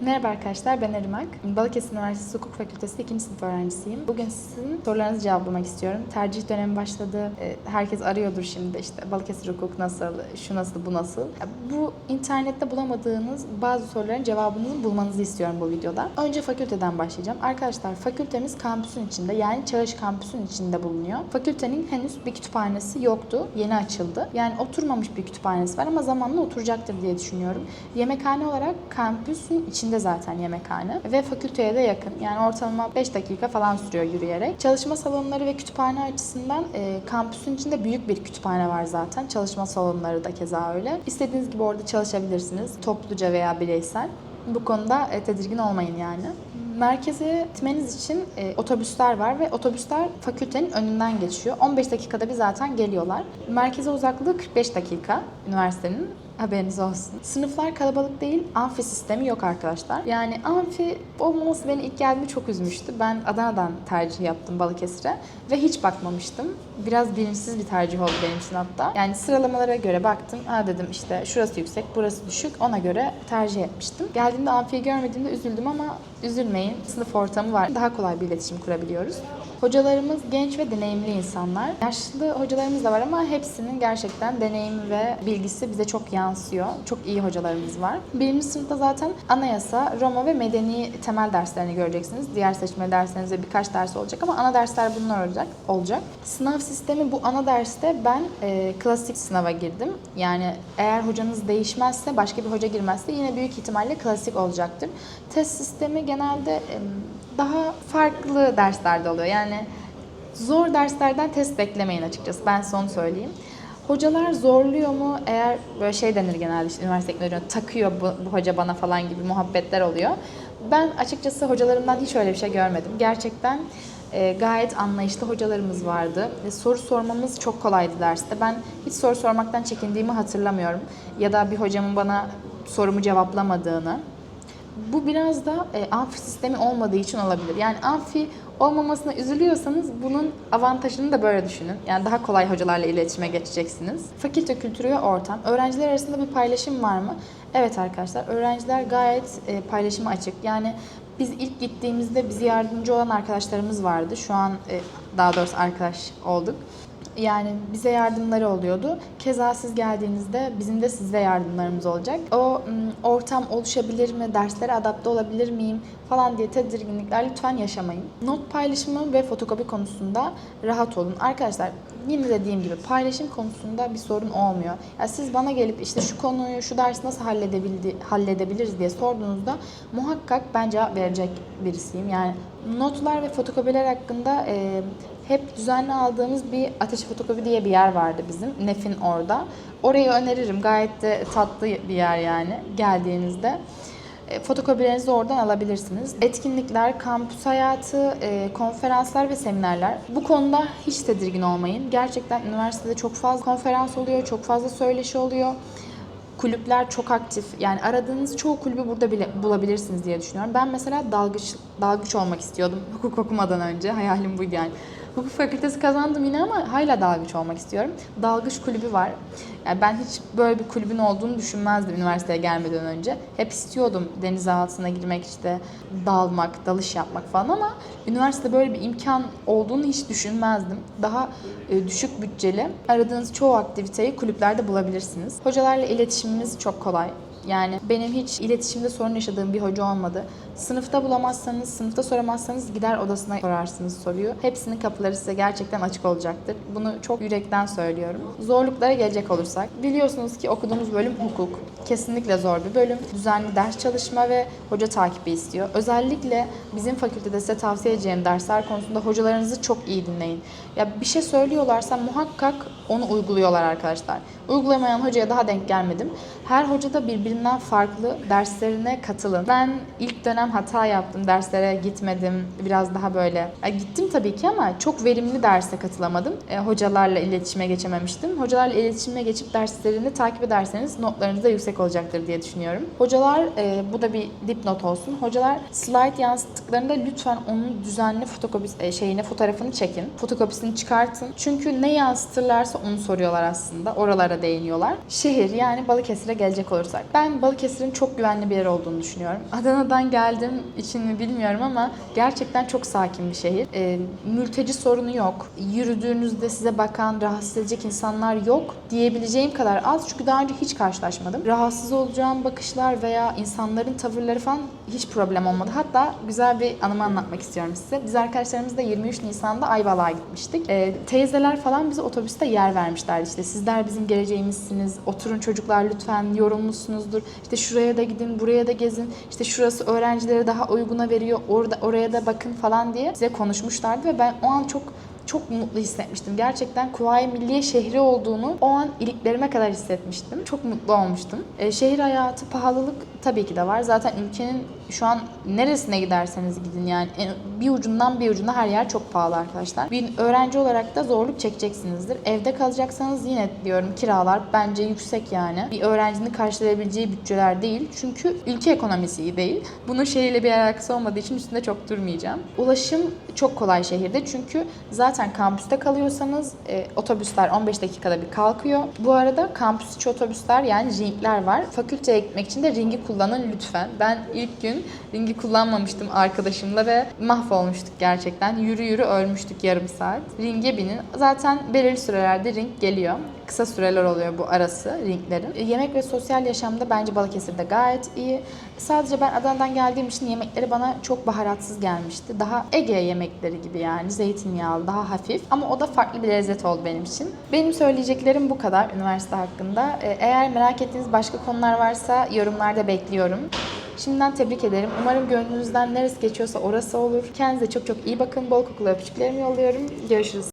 Merhaba arkadaşlar, ben Erimak. Balıkesir Üniversitesi Hukuk Fakültesi 2. sınıf öğrencisiyim. Bugün sizin sorularınızı cevaplamak istiyorum. Tercih dönemi başladı. Ee, Herkes arıyordur şimdi işte Balıkesir Hukuk nasıl, şu nasıl, bu nasıl. Bu internette bulamadığınız bazı soruların cevabını bulmanızı istiyorum bu videoda. Önce fakülteden başlayacağım. Arkadaşlar fakültemiz kampüsün içinde yani Çağış kampüsün içinde bulunuyor. Fakültenin henüz bir kütüphanesi yoktu. Yeni açıldı. Yani oturmamış bir kütüphanesi var ama zamanla oturacaktır diye düşünüyorum. Yemekhane olarak kampüsün içinde zaten yemekhane ve fakülteye de yakın. Yani ortalama 5 dakika falan sürüyor yürüyerek. Çalışma salonları ve kütüphane açısından e, kampüsün içinde büyük bir kütüphane var zaten. Çalışma salonları da keza öyle. İstediğiniz gibi orada çalışabilirsiniz. Topluca veya bireysel. Bu konuda e, tedirgin olmayın yani. Merkeze gitmeniz için e, otobüsler var ve otobüsler fakültenin önünden geçiyor. 15 dakikada bir zaten geliyorlar. Merkeze uzaklığı 45 dakika üniversitenin. Haberiniz olsun. Sınıflar kalabalık değil, amfi sistemi yok arkadaşlar. Yani amfi olmaması beni ilk geldiğimde çok üzmüştü. Ben Adana'dan tercih yaptım Balıkesir'e ve hiç bakmamıştım. Biraz bilinçsiz bir tercih oldu benim için hatta. Yani sıralamalara göre baktım. Ha dedim işte şurası yüksek, burası düşük. Ona göre tercih etmiştim. Geldiğimde amfiyi görmediğimde üzüldüm ama üzülmeyin. Sınıf ortamı var. Daha kolay bir iletişim kurabiliyoruz. Hocalarımız genç ve deneyimli insanlar. Yaşlı hocalarımız da var ama hepsinin gerçekten deneyimi ve bilgisi bize çok yansıyor. Çok iyi hocalarımız var. Birinci sınıfta zaten anayasa, Roma ve medeni temel derslerini göreceksiniz. Diğer seçme derslerinizde birkaç ders olacak ama ana dersler bunlar olacak. olacak. Sınav sistemi bu ana derste ben e, klasik sınava girdim. Yani eğer hocanız değişmezse, başka bir hoca girmezse yine büyük ihtimalle klasik olacaktır. Test sistemi genelde e, daha farklı derslerde oluyor. Yani zor derslerden test beklemeyin açıkçası. Ben son söyleyeyim. Hocalar zorluyor mu? Eğer böyle şey denir genelde işte üniversite teknolojide takıyor bu, bu hoca bana falan gibi muhabbetler oluyor. Ben açıkçası hocalarımdan hiç öyle bir şey görmedim. Gerçekten e, gayet anlayışlı hocalarımız vardı. Ve soru sormamız çok kolaydı derste. Ben hiç soru sormaktan çekindiğimi hatırlamıyorum. Ya da bir hocamın bana sorumu cevaplamadığını. Bu biraz da e, amfi sistemi olmadığı için olabilir. Yani amfi olmamasına üzülüyorsanız bunun avantajını da böyle düşünün. Yani daha kolay hocalarla iletişime geçeceksiniz. Fakülte kültürü ve ortam. Öğrenciler arasında bir paylaşım var mı? Evet arkadaşlar, öğrenciler gayet e, paylaşıma açık. Yani biz ilk gittiğimizde bize yardımcı olan arkadaşlarımız vardı. Şu an e, daha doğrusu arkadaş olduk. Yani bize yardımları oluyordu. Keza siz geldiğinizde bizim de size yardımlarımız olacak. O ortam oluşabilir mi, derslere adapte olabilir miyim falan diye tedirginlikler lütfen yaşamayın. Not paylaşımı ve fotokopi konusunda rahat olun. Arkadaşlar yine dediğim gibi paylaşım konusunda bir sorun olmuyor. Yani siz bana gelip işte şu konuyu, şu dersi nasıl halledebildi, halledebiliriz diye sorduğunuzda muhakkak ben cevap verecek birisiyim. Yani notlar ve fotokopiler hakkında e, hep düzenli aldığımız bir Ateş Fotokopi diye bir yer vardı bizim. Nef'in orada. Orayı öneririm. Gayet de tatlı bir yer yani geldiğinizde. E, Fotokopilerinizi oradan alabilirsiniz. Etkinlikler, kampüs hayatı, e, konferanslar ve seminerler. Bu konuda hiç tedirgin olmayın. Gerçekten üniversitede çok fazla konferans oluyor, çok fazla söyleşi oluyor. Kulüpler çok aktif. Yani aradığınız çoğu kulübü burada bile bulabilirsiniz diye düşünüyorum. Ben mesela dalgıç dalgıç olmak istiyordum hukuk okumadan önce. Hayalim buydu yani. Hukuk fakültesi kazandım yine ama hala dalgıç olmak istiyorum. Dalgıç kulübü var. Yani ben hiç böyle bir kulübün olduğunu düşünmezdim üniversiteye gelmeden önce. Hep istiyordum deniz altına girmek işte dalmak, dalış yapmak falan ama üniversitede böyle bir imkan olduğunu hiç düşünmezdim. Daha e, düşük bütçeli aradığınız çoğu aktiviteyi kulüplerde bulabilirsiniz. Hocalarla iletişimimiz çok kolay. Yani benim hiç iletişimde sorun yaşadığım bir hoca olmadı. Sınıfta bulamazsanız, sınıfta soramazsanız gider odasına sorarsınız soruyu. Hepsinin kapıları size gerçekten açık olacaktır. Bunu çok yürekten söylüyorum. Zorluklara gelecek olursak, biliyorsunuz ki okuduğumuz bölüm hukuk. Kesinlikle zor bir bölüm. Düzenli ders çalışma ve hoca takibi istiyor. Özellikle bizim fakültede size tavsiye edeceğim dersler konusunda hocalarınızı çok iyi dinleyin. Ya bir şey söylüyorlarsa muhakkak onu uyguluyorlar arkadaşlar. Uygulamayan hocaya daha denk gelmedim. Her hoca da birbirinden farklı derslerine katılın. Ben ilk dönem hata yaptım. Derslere gitmedim. Biraz daha böyle ya gittim tabii ki ama çok verimli derse katılamadım. E, hocalarla iletişime geçememiştim. Hocalarla iletişime geçip derslerini takip ederseniz notlarınız da yüksek olacaktır diye düşünüyorum. Hocalar e, bu da bir dipnot olsun. Hocalar slide yansıttıklarında lütfen onun düzenli fotokopi e, şeyine fotoğrafını çekin. Fotokopisini çıkartın. Çünkü ne yansıtırlarsa onu soruyorlar aslında. Oralara değiniyorlar. Şehir yani Balıkesir'e gelecek olursak. Ben ben Balıkesir'in çok güvenli bir yer olduğunu düşünüyorum. Adana'dan geldim için mi bilmiyorum ama gerçekten çok sakin bir şehir. Ee, mülteci sorunu yok. Yürüdüğünüzde size bakan, rahatsız edecek insanlar yok diyebileceğim kadar az. Çünkü daha önce hiç karşılaşmadım. Rahatsız olacağım bakışlar veya insanların tavırları falan hiç problem olmadı. Hatta güzel bir anımı anlatmak istiyorum size. Biz arkadaşlarımızla 23 Nisan'da Ayvalık'a gitmiştik. Ee, teyzeler falan bize otobüste yer vermişlerdi. İşte sizler bizim geleceğimizsiniz. Oturun çocuklar lütfen yorulmuşsunuzdur. İşte şuraya da gidin, buraya da gezin. İşte şurası öğrencilere daha uyguna veriyor. Orada oraya da bakın falan diye bize konuşmuşlardı ve ben o an çok çok mutlu hissetmiştim. Gerçekten Kuvayi Milliye şehri olduğunu o an iliklerime kadar hissetmiştim. Çok mutlu olmuştum. Ee, şehir hayatı, pahalılık tabii ki de var. Zaten ülkenin şu an neresine giderseniz gidin yani bir ucundan bir ucuna her yer çok pahalı arkadaşlar. Bir öğrenci olarak da zorluk çekeceksinizdir. Evde kalacaksanız yine diyorum kiralar bence yüksek yani. Bir öğrencinin karşılayabileceği bütçeler değil. Çünkü ülke ekonomisi iyi değil. Bunun şehirle bir alakası olmadığı için üstünde çok durmayacağım. Ulaşım çok kolay şehirde çünkü zaten kampüste kalıyorsanız e, otobüsler 15 dakikada bir kalkıyor. Bu arada kampüs içi otobüsler yani ringler var. Fakülteye gitmek için de ringi kullanın lütfen. Ben ilk gün ringi kullanmamıştım arkadaşımla ve mahvolmuştuk gerçekten. Yürü yürü ölmüştük yarım saat. Ringe binin. Zaten belirli sürelerde ring geliyor. Kısa süreler oluyor bu arası ringlerin. E, Yemek ve sosyal yaşamda bence Balıkesir'de gayet iyi. Sadece ben Adana'dan geldiğim için yemekleri bana çok baharatsız gelmişti. Daha Ege yemekleri gibi yani zeytinyağlı, daha hafif. Ama o da farklı bir lezzet oldu benim için. Benim söyleyeceklerim bu kadar üniversite hakkında. E, Eğer merak ettiğiniz başka konular varsa yorumlarda bekliyorum. Şimdiden tebrik ederim. Umarım gönlünüzden neresi geçiyorsa orası olur. Kendinize çok çok iyi bakın. Bol kokulu öpücüklerimi yolluyorum. Görüşürüz.